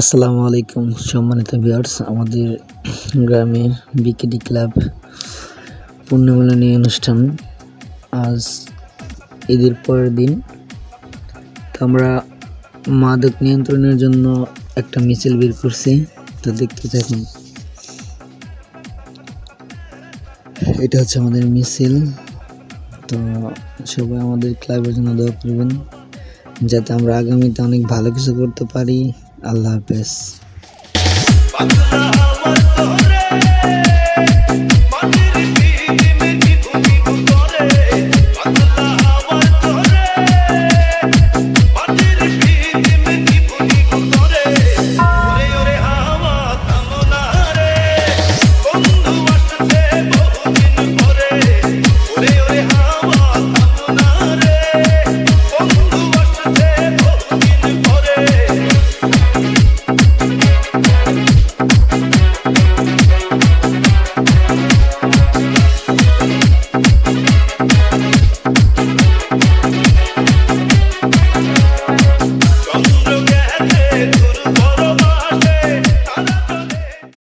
আসসালামু আলাইকুম, সম্মানিত ভিউয়ার্স। আমাদের গ্রামের বিকেডি ক্লাব পুণ্যমিলনী অনুষ্ঠান আজ ঈদের পরের দিন। তো আমরা মাদক নিয়ন্ত্রণের জন্য একটা মিছিল বের করছি, তো দেখতে থাকুন। এটা হচ্ছে আমাদের মিছিল। তো সবাই আমাদের ক্লাবের জন্য দোয়া করবেন। যাতে আমরা আগামীতে অনেক ভালো কিছু করতে পারি। আল্লাহ হাফেজ।